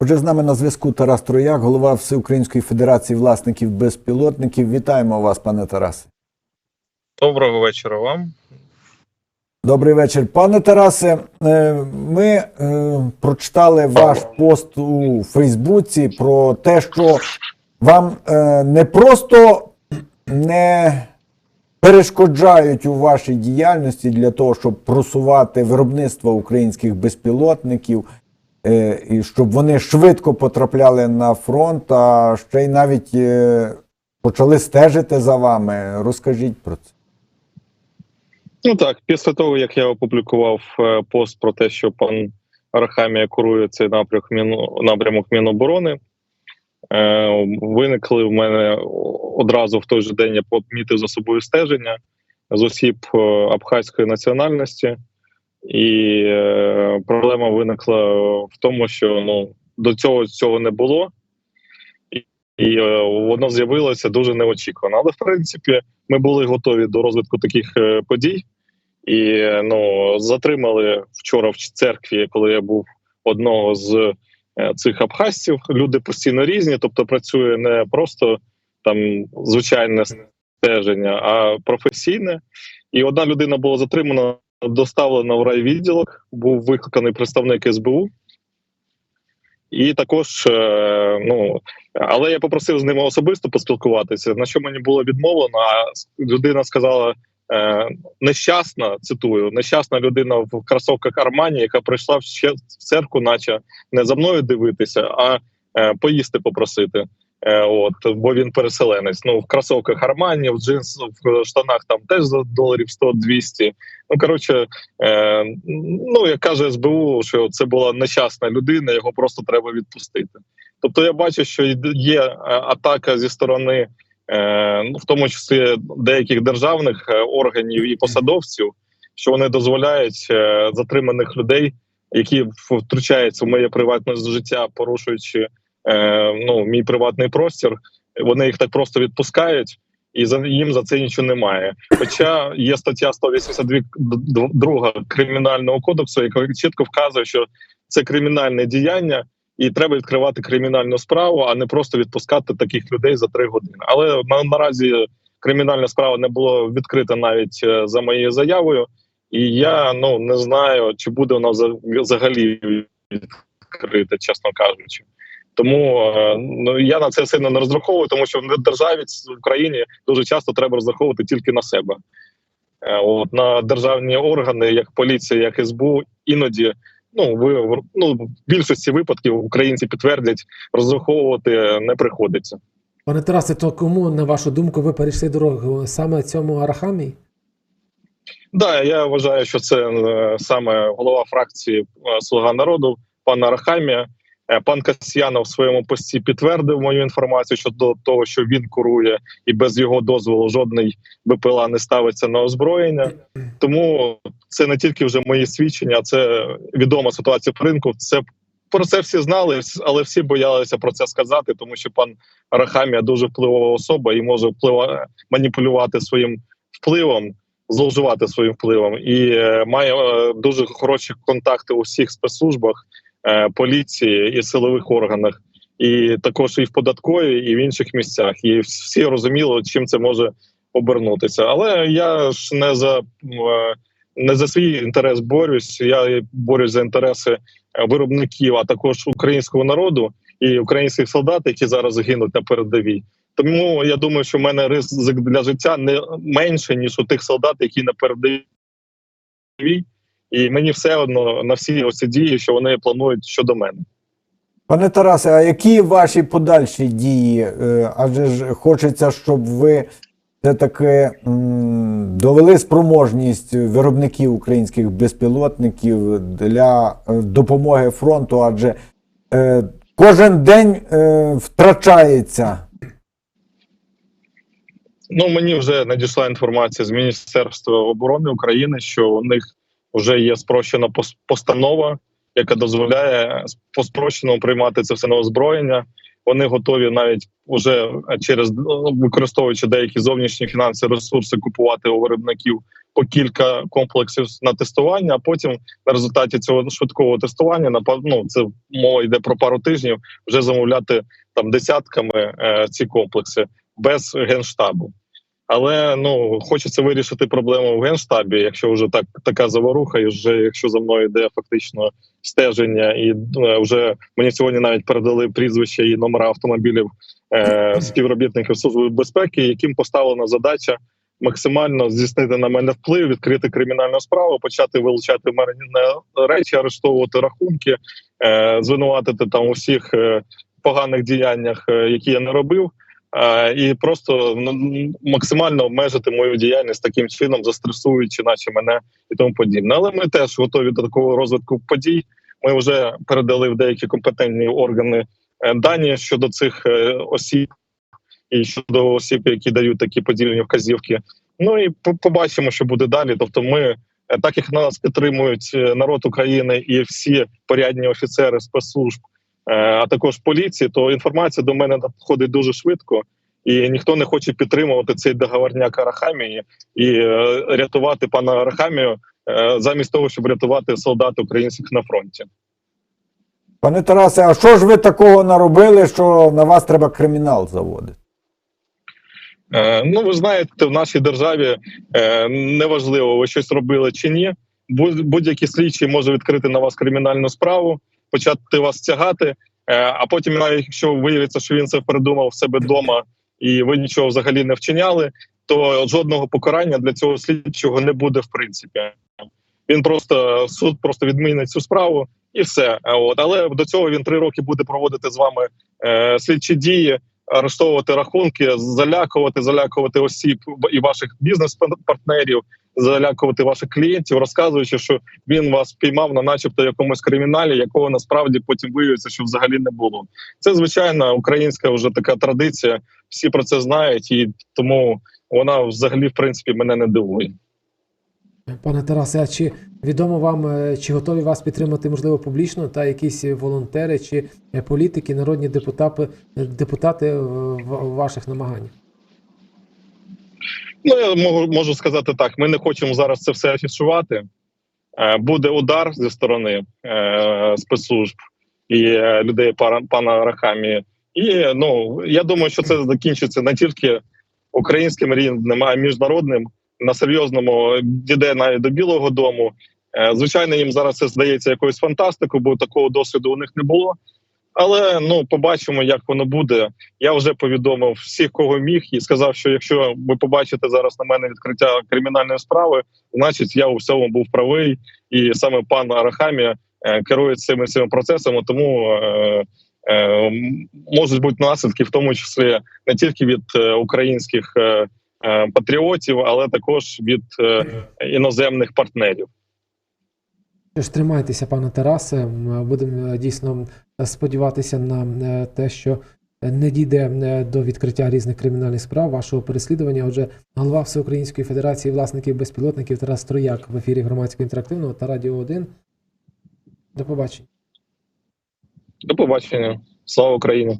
Отже, з нами на зв'язку Тарас Трояк, голова Всеукраїнської Федерації власників безпілотників. Вітаємо вас, пане Тарасе. Доброго вечора вам. Добрий вечір. Пане Тарасе, е, ми е, прочитали ваш пост у Фейсбуці про те, що вам е, не просто не перешкоджають у вашій діяльності для того, щоб просувати виробництво українських безпілотників, і щоб вони швидко потрапляли на фронт, а ще й навіть е, почали стежити за вами. Розкажіть про це. Ну так, після того як я опублікував е, пост про те, що пан Арахамія курує цей напрямок напрямок Міноборони, е, виникли в мене одразу в той же день я помітив за собою стеження з осіб е, абхазької національності, і е, проблема виникла в тому, що ну до цього цього не було, і, і е, воно з'явилося дуже неочікувано. Але в принципі ми були готові до розвитку таких е, подій. І ну затримали вчора в церкві, коли я був одного з е, цих абхазців. Люди постійно різні, тобто працює не просто там звичайне стеження, а професійне. І одна людина була затримана, доставлена в райвідділок, був викликаний представник СБУ. І також, е, ну але я попросив з ними особисто поспілкуватися, на що мені було відмовлено. А людина сказала: е, нещасна, цитую, нещасна людина в кросовках Армані, яка прийшла в церкву, наче не за мною дивитися, а е, поїсти попросити. Е, от, бо він переселенець. Ну, в кросовках Армані, в джинс, в штанах там теж за доларів 100-200. Ну коротше, е, ну як каже СБУ, що це була нещасна людина, його просто треба відпустити. Тобто, я бачу, що є е, атака зі сторони, е, ну в тому числі деяких державних е, органів і посадовців, що вони дозволяють затриманих людей, які втручаються в моє приватне життя, порушуючи е, ну мій приватний простір. Вони їх так просто відпускають. І за їм за це нічого немає. Хоча є стаття 182 д- друга кримінального кодексу, яка чітко вказує, що це кримінальне діяння, і треба відкривати кримінальну справу, а не просто відпускати таких людей за три години. Але на, наразі кримінальна справа не була відкрита навіть е, за моєю заявою, і я ну не знаю, чи буде вона вза- взагалі відкрита, чесно кажучи. Тому е, ну я на це сильно не розраховую, тому що в державі в Україні дуже часто треба розраховувати тільки на себе. Е, От на державні органи, як поліція, як СБУ, іноді ну ви ну в більшості випадків українці підтвердять, розраховувати не приходиться. Пане Тарасе, то кому, на вашу думку, ви перейшли дорогу саме цьому Арахамі? Да, я вважаю, що це е, саме голова фракції Слуга народу, пан Арахамія. Е, Пан Касьянов в своєму пості підтвердив мою інформацію щодо того, що він курує, і без його дозволу жодний БПЛА не ставиться на озброєння. Тому це не тільки вже мої свідчення, це відома ситуація в ринку. Це про це всі знали, але всі боялися про це сказати, тому що пан Арахамія дуже впливова особа і може вплива маніпулювати своїм впливом зловживати своїм впливом і е, має е, дуже хороші контакти у всіх спецслужбах, поліції і силових органах, і також і в податковій, і в інших місцях. І всі розуміли, чим це може обернутися. Але я ж не за е, не за свій інтерес борюсь. Я борюсь за інтереси е, виробників, а також українського народу і українських солдат, які зараз гинуть на передовій. Тому я думаю, що в мене ризик для життя не менше ніж у тих солдат, які на передовій. І мені все одно на всі ось дії, що вони планують щодо мене. Пане Тарасе, а які ваші подальші дії? Е, Адже ж хочеться, щоб ви все-таки довели спроможність виробників українських безпілотників для е, допомоги фронту, адже е, кожен день е, втрачається. Ну мені вже надійшла інформація з Міністерства оборони України, що у них вже є спрощена постанова, яка дозволяє по спрощеному приймати це все на озброєння. Вони готові навіть уже через використовуючи деякі зовнішні фінансові ресурси, купувати у виробників по кілька комплексів на тестування. А потім на результаті цього швидкого тестування ну, це мова йде про пару тижнів, вже замовляти там десятками е, ці комплекси без генштабу. Але ну хочеться вирішити проблему в генштабі, якщо вже так така заваруха, і вже якщо за мною йде фактично стеження, і е, вже мені сьогодні навіть передали прізвища і номера автомобілів е, співробітників служби безпеки, яким поставлена задача максимально здійснити на мене вплив, відкрити кримінальну справу, почати вилучати мене речі, арештовувати рахунки, е, звинуватити там у всіх е, поганих діяннях, е, які я не робив. Е, і просто максимально обмежити мою діяльність таким чином, застресуючи, наче мене і тому подібне. Але ми теж готові до такого розвитку подій. Ми вже передали в деякі компетентні органи е, дані щодо цих е, осіб і щодо осіб, які дають такі подільні вказівки. Ну і по- побачимо, що буде далі. Тобто, ми так як нас підтримують народ України і всі порядні офіцери спецслужб, а також поліції, то інформація до мене надходить дуже швидко, і ніхто не хоче підтримувати цей договорняк Арахамії і е, рятувати пана Арахамію е, замість того, щоб рятувати солдат українських на фронті. Пане Тарасе, а що ж ви такого наробили, що на вас треба кримінал заводити? Е, ну, ви знаєте, в нашій державі е, неважливо, ви щось робили чи ні. Будь- Будь-який слідчий може відкрити на вас кримінальну справу, почати вас тягати. Е, а потім, навіть якщо виявиться, що він це придумав в себе вдома, і ви нічого взагалі не вчиняли, то жодного покарання для цього слідчого не буде в принципі. Він просто суд просто відмінить цю справу і все. От але до цього він три роки буде проводити з вами е, слідчі дії, арештовувати рахунки, залякувати, залякувати осіб і ваших бізнес-партнерів, залякувати ваших клієнтів, розказуючи, що він вас піймав на, начебто, якомусь криміналі, якого насправді потім виявиться, що взагалі не було. Це звичайна українська вже така традиція. Всі про це знають, і тому вона взагалі в принципі мене не дивує. Пане Тарасе, а чи відомо вам, е, чи готові вас підтримати, можливо, публічно, та якісь волонтери чи е, політики, народні депутати, депутати в ваших намаганнях? Ну я можу, сказати так: ми не хочемо зараз це все афішувати. Е, Буде удар зі сторони е, спецслужб і е, людей пана Рахамі. І ну я думаю, що це закінчиться не тільки українським рівнем, а й міжнародним на серйозному дійде навіть до Білого Дому. Е, Звичайно, їм зараз це здається якоюсь фантастикою, бо такого досвіду у них не було. Але ну побачимо, як воно буде. Я вже повідомив всіх, кого міг, і сказав, що якщо ви побачите зараз на мене відкриття кримінальної справи, значить я у всьому був правий, і саме пан Арахамія е, керує цими цими процесами. Тому е, е, можуть бути наслідки, в тому числі не тільки від е, українських е, патріотів, але також від е, іноземних партнерів. Ж, тримайтеся, пане Тарасе. Будемо е, дійсно сподіватися на е, те, що не дійде е, до відкриття різних кримінальних справ, вашого переслідування. Отже, голова Всеукраїнської Федерації власників безпілотників Тарас Трояк в ефірі громадського інтерактивного та Радіо 1. До побачення. До побачення. Слава Україні!